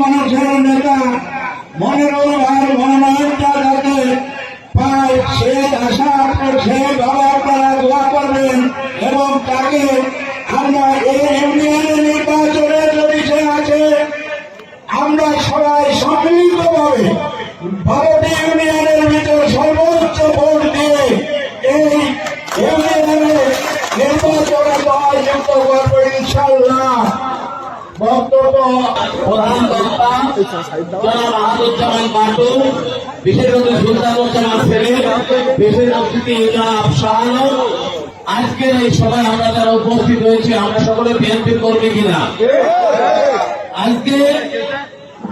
মানুষের নেতা মনে মনিরুল ভাইয়ের মনোনয়নটা যাতে পায়, সে আশা করছে বাবা আপনারা দোয়া করবেন এবং তাকে আমরা এই প্রধান আজকের এই সভায় আমরা যারা উপস্থিত হয়েছি আমরা সকলে বিএনপি কর্মী কিনা আজকে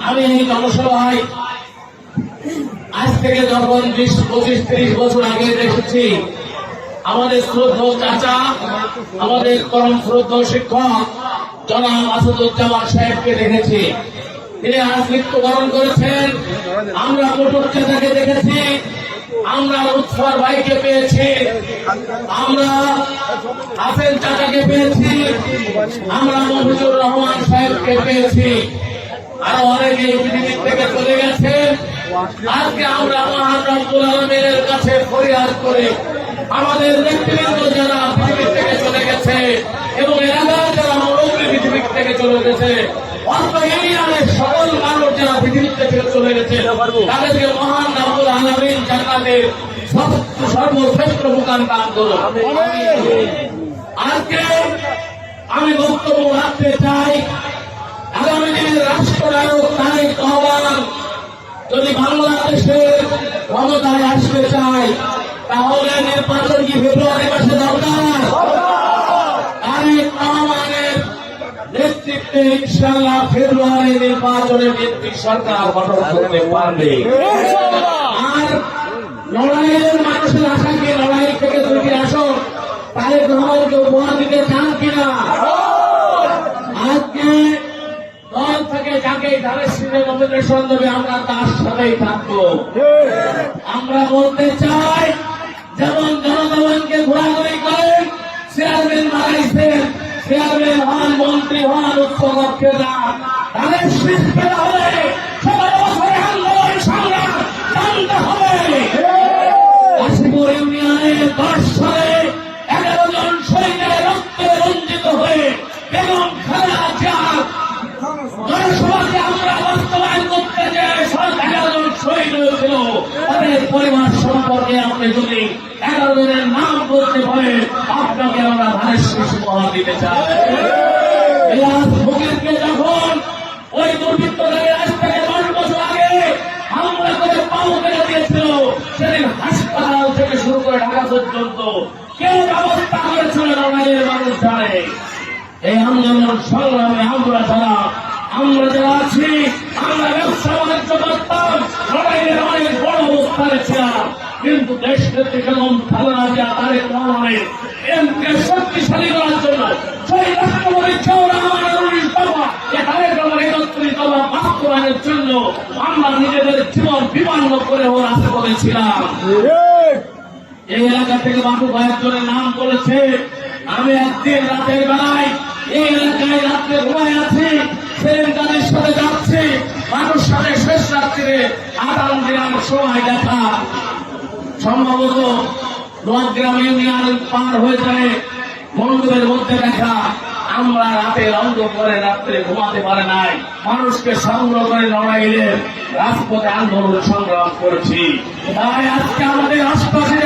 আমি এই জনসভায় আজ থেকে যখন বিশ পঁচিশ তিরিশ বছর আগে দেখেছি আমাদের শ্রদ্ধ চাচা, আমাদের পরম শ্রদ্ধ শিক্ষক সাহেবকে দেখেছি। তিনি আজ মৃত্যুবরণ করেছেন। আমরা উৎসর ভাইকে পেয়েছি। আমরা হাসেন চাচাকে পেয়েছি। সাহেবকে পেয়েছি। আরও অনেকে পৃথিবীর থেকে চলে গেছে আজকে আমরা মহান রব্বুল আলমের কাছে ফরিয়াদ করে। আমাদের নেতৃবৃন্দ যারা পৃথিবী থেকে চলে গেছে এবং এলাকার যারা পৃথিবী থেকে চলে গেছে। সকল মানুষ যারা পৃথিবী চলে গেছে, তাদেরকে মহান সর্বশ্রেষ্ঠ দান আজকে আমি বক্তব্য রাখতে চাই, আগামী দিনের রাষ্ট্রনায়ক তারেক রহমান যদি বাংলাদেশের ক্ষমতায় আসতে চায়, তাহলে নির্বাচন কি ফেব্রুয়ারি মাসে দরকার? নেতৃত্বে ইনশাল্লাহ ফেব্রুয়ারি নির্বাচনে বিএনপি সরকার গঠন করতে পারবে। আর লড়াইয়ের মানুষের আশা কি লড়াই থেকে দুটি আসন? তারেক রহমানকে উপহার দিতে চান কিনা? আজকে দল থেকে যাকে ধানের সিংহে নমিনেশন দেবে, আমরা তার সাথেই থাকব। আমরা বলতে চাই, যেমন জনগণকে ঘোরাঘুরি করেন, চেয়ারম্যান মারাইছেন চেয়ারম্যান হন মন্ত্রী হন তাদের বছরে আন্দোলন সংগ্রাম হবে। দিতে আজ ফকিরকে যখন ওই দুর্বৃত্তদের আজ থেকে দশ বছর আগে হামলা করে পাও কেটে দিয়েছিল, সেদিন হাসপাতাল থেকে শুরু করে ঢাকা পর্যন্ত কে ব্যবস্থা করেছিল লড়াইয়ের মানুষ জানে। এই আন্দোলন, সংগ্রামে আমরা যারা আমরা যারা আছি, আমরা ব্যবসা বাণিজ্য করতাম, লড়াইয়ের অনেক বড় অবস্থানে ছিলাম। কিন্তু দেশ নেত্রী বেগম খালেদা জিয়া তারেক রহমানের এমকে শক্তিশালী আমরা নিজেদের জীবন বিপন্ন করে ওর আশা করেছিলাম এই এলাকা থেকে বাবু কয়েকজনের নাম করেছে আমি একদিন রাতের বেলায় এই এলাকায় রাত্রে ঘুমায় আছি, সেদিন তাদের সাথে যাচ্ছি, মানুষ সাথে শেষ রাত্রিরে আটান গ্রাম সময় দেখা। সম্ভবত নোয়াগ্রাম ইউনিয়ন পার হয়ে যায় বন্ধুদের মধ্যে দেখা। আমরা রাতে রঙ্গ করে রাত্রে ঘুমাতে পারে নাই। মানুষকে সংগ্রহ করে লড়াইলে রাজপথে আন্দোলন সংগ্রাম করেছি। তাই আজকে আমাদের আশপাশে